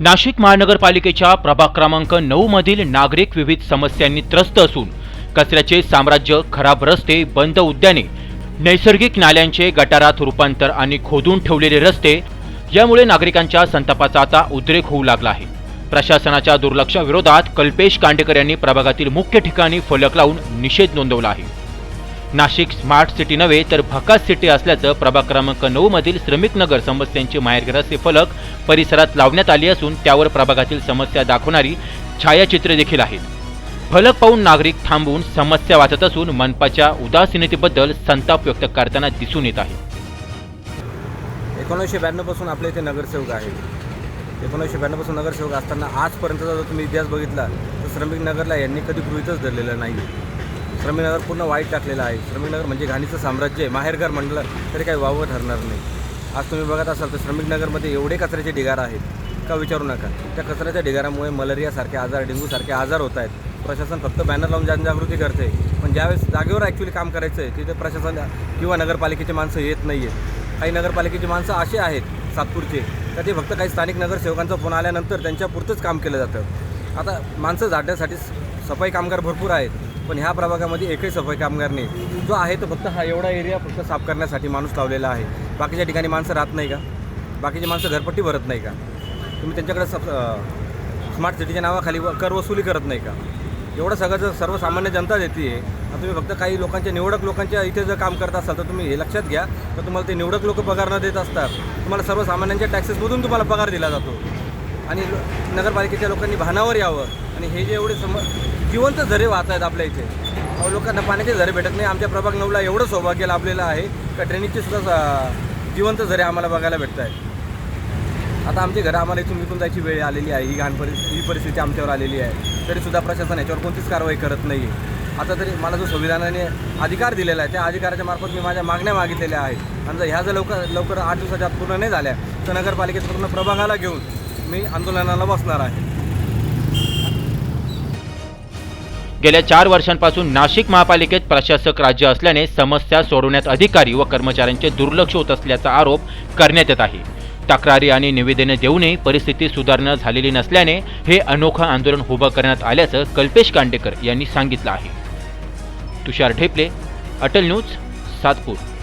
नाशिक महानगरपालिकेच्या प्रभाग क्रमांक नऊ मधील नागरिक विविध समस्यांनी त्रस्त असून कचऱ्याचे साम्राज्य खराब रस्ते बंद उद्याने नैसर्गिक नाल्यांचे गटारात रूपांतर आणि खोदून ठेवलेले रस्ते यामुळे नागरिकांच्या संतापाचा आता उद्रेक होऊ लागला आहे. प्रशासनाच्या दुर्लक्षाविरोधात कल्पेश कांडेकर यांनी प्रभागातील मुख्य ठिकाणी फलक लावून निषेध नोंदवला आहे. नाशिक स्मार्ट सिटी नव्हे तर भकास सिटी असल्याचं प्रभाग क्रमांक नऊ मधील श्रमिक नगर समस्यांची माहेरघर फलक परिसरात लावण्यात आले असून त्यावर प्रभागातील समस्या दाखवणारी छायाचित्रे देखील आहेत. फलक पाहून नागरिक थांबून समस्या वाचत असून मनपाच्या उदासीनतेबद्दल संताप व्यक्त करताना दिसून येत आहे. एकोणीसशे ब्याण्णवपासून आपल्या इथे नगरसेवक आहे एकोणीसशे ब्याण्णवपासून नगरसेवक असताना आजपर्यंतचा जर तुम्ही इतिहास बघितला तर श्रमिक नगरला यांनी कधी गृहीतच धरलेलं नाही श्रमीनगर पूर्ण वाईट टाकलेलं आहे. श्रमिक नगर म्हणजे घाणीचं साम्राज्य आहे. माहेरघर म्हणलं तरी काही वावं ठरणार नाही. आज तुम्ही बघत असाल तर श्रमिक नगरमध्ये एवढे कचऱ्याचे ढिगार आहेत. का विचारू नका. त्या कचऱ्याच्या ढिगारामुळे मलेरियासारखे आजार डेंग्यूसारखे आजार होत आहेत. प्रशासन फक्त बॅनर लावून जनजागृती करते पण ज्यावेळेस जागेवर ॲक्च्युली काम करायचं आहे तिथे प्रशासन किंवा नगरपालिकेची माणसं येत नाही आहेत काही नगरपालिकेची माणसं असे आहेत सातपूरचे तर ते फक्त काही स्थानिक नगरसेवकांचा फोन आल्यानंतर त्यांच्या पुरतंच काम केलं जातं. आता माणसं झाडण्यासाठी सफाई कामगार भरपूर आहेत. पण ह्या प्रभागामध्ये एकही सफाई कामगार नाही. जो आहे तो फक्त हा एवढा एरिया फक्त साफ करण्यासाठी माणूस लावलेला आहे. बाकीच्या ठिकाणी माणसं राहत नाही का? बाकीची माणसं घरपट्टी भरत नाही का? तुम्ही त्यांच्याकडे सब स्मार्ट सिटीच्या नावाखाली कर वसुली करत नाही का? एवढं सगळं जर सर्वसामान्य जनता देते आहे तुम्ही फक्त काही लोकांच्या निवडक लोकांच्या इथे जर काम करत असाल तर तुम्ही हे लक्षात घ्या. तर तुम्हाला ते निवडक लोक पगार न देत असतात. तुम्हाला सर्वसामान्यांच्या टॅक्सेसमधून तुम्हाला पगार दिला जातो. आणि नगरपालिकेच्या लोकांनी भानावर यावं. आणि हे जे एवढे सम जिवंत झरे वाहत आहेत आपल्या इथे. लोकांना पाण्याचे झरे भेटत नाही. आमच्या प्रभाग नऊला एवढं सौभाग्य लाभलेलं आहे का ड्रेनेजचे सुद्धा जिवंत झरे आम्हाला बघायला भेटत आहेत. आता आमची घरं आम्हाला इथून विकून जायची वेळ आलेली आहे. ही घाण परिस्थिती ही परिस्थिती आमच्यावर आलेली आहे. तरीसुद्धा प्रशासन याच्यावर कोणतीच कारवाई करत नाही आहे आता तरी मला जो संविधानाने अधिकार दिलेला आहे त्या अधिकाराच्या मार्फत मी माझ्या मागण्या मागितलेल्या आहेत. आणि जर ह्या जर लवकर लवकर आठ दिवसाच्या आत पूर्ण नाही झाल्या तर नगरपालिकेचं पूर्ण प्रभागाला घेऊन मी आंदोलनाला बसणार आहे. गेल्या चार वर्षांपासून नाशिक महापालिकेत प्रशासक राज्य असल्याने समस्या सोडवण्यात अधिकारी व कर्मचाऱ्यांचे दुर्लक्ष होत असल्याचा आरोप करण्यात येत आहे. तक्रारी आणि निवेदने देऊनही परिस्थिती सुधारणा झालेली नसल्याने हे अनोखं आंदोलन उभं करण्यात आल्याचं कल्पेश कांडेकर यांनी सांगितलं आहे. तुषार ठेपले अटल न्यूज सातपूर.